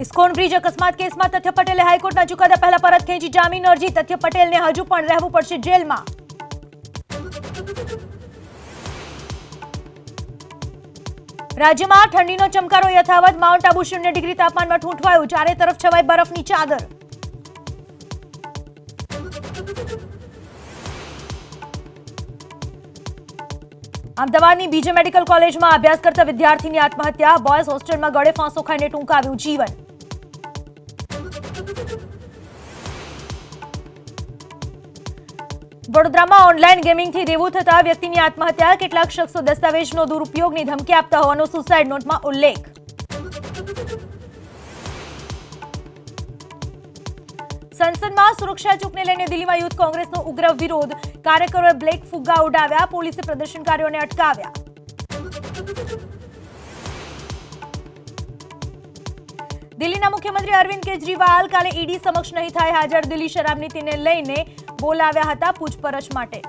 ISKCON bridge અકસ્માત કેસમાં તથ્ય પટેલે હાઈકોર્ટના ચુકાદા પહેલા પરત ખેંચી જામીન અરજી તથ્ય પટેલને હજુ પણ રહેવું પડશે જેલમાં રાજ્યમાં ઠંડીનો ચમકારો યથાવત માઉન્ટ આબુ શૂન્ય ડિગ્રી તાપમાનમાં ઠૂંઠવાયું ચારે તરફ છવાઈ બરફની ચાદર અમદાવાદની બીજે મેડિકલ કોલેજમાં અભ્યાસ કરતા વિદ્યાર્થીની આત્મહત્યા। બોયઝ હોસ્ટેલમાં ગળે ફાંસો ખાઈને ટૂંકાવ્યું જીવન। વડોદરામાં ઓનલાઈન ગેમિંગથી દેવું થતા વ્યક્તિની આત્મહત્યા, કેટલાક શખ્સો દસ્તાવેજનો દુરુપયોગની ધમકી આપતા હોવાનો સુસાઇડ નોટમાં ઉલ્લેખ. સંસદમાં સુરક્ષા ચૂકને લઈને દિલ્હીમાં યુથ કોંગ્રેસનો ઉગ્ર વિરોધ. કાર્યકરોએ બ્લેક ફુગ્ગા ઉડાવ્યા, પોલીસે પ્રદર્શનકારીઓને અટકાવ્યા. દિલ્હીના મુખ્યમંત્રી અરવિંદ કેજરીવાલ કાલે ઈડી સમક્ષ નહીં થાય હાજર, દિલ્હી શરાબ નીતિને લઈને બોલાવ્યા હતા પૂછપરછ માટે.